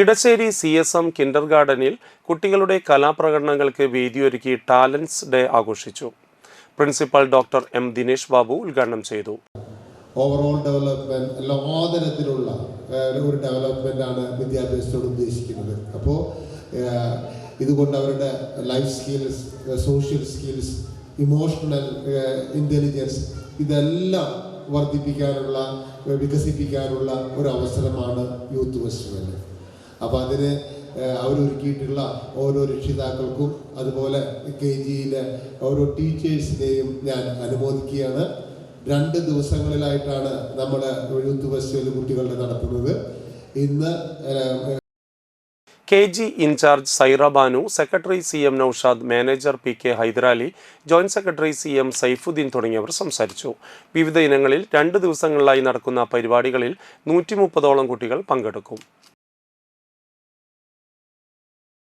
Edassery C S M kinder ഗാർഡനിൽ കുട്ടികളുടെ കലാപ്രകടനങ്ങൾക്ക് വേദിയൊരുക്കി ടാലൻസ് ഡേ ആഘോഷിച്ചു. Principal doctor M Dinesh Babu ഉദ്ഘാടനം ചെയ്തു. ഓവറോൾ ഡെവലപ്മെന്റ് എല്ലാ തരത്തിലുള്ള ഒരു ഡെവലപ്മെന്റ് ആണ് വിദ്യാഭ്യാസത്തോട് ഉദ്ദേശിക്കുന്നത്. അപ്പോൾ ഇതുകൊണ്ട് അവരുടെ life skills social skills emotional intelligence ഇതെല്ലാം വർദ്ധിപ്പിക്കാനുള്ള വികസിപ്പിക്കാനുള്ള ഒരു അവസരമാണ് യൂത്ത് ഫെസ്റ്റിവൽ അപ്പോൾ അതിന് അവരൊരുക്കിയിട്ടുള്ള ഓരോ രക്ഷിതാക്കൾക്കും അതുപോലെ കെ ജിയിലെ ഓരോ ടീച്ചേഴ്സിനെയും ഞാൻ അനുമോദിക്കുകയാണ്. രണ്ട് ദിവസങ്ങളിലായിട്ടാണ് നമ്മുടെ യൂത്ത് ഫെസ്റ്റിവൽ കുട്ടികളുടെ നടത്തുന്നത്. ഇന്ന് K G incharge Saira Banu secretary C M Naushad manager P K Hyderali joint secretary C M Saifuddin തുടങ്ങിയവർ സംസാരിച്ചു. വിവിധ ഇനങ്ങളിൽ രണ്ട് ദിവസങ്ങളിലായി നടക്കുന്ന പരിപാടികളിൽ നൂറ്റി മുപ്പതോളം കുട്ടികൾ പങ്കെടുക്കും.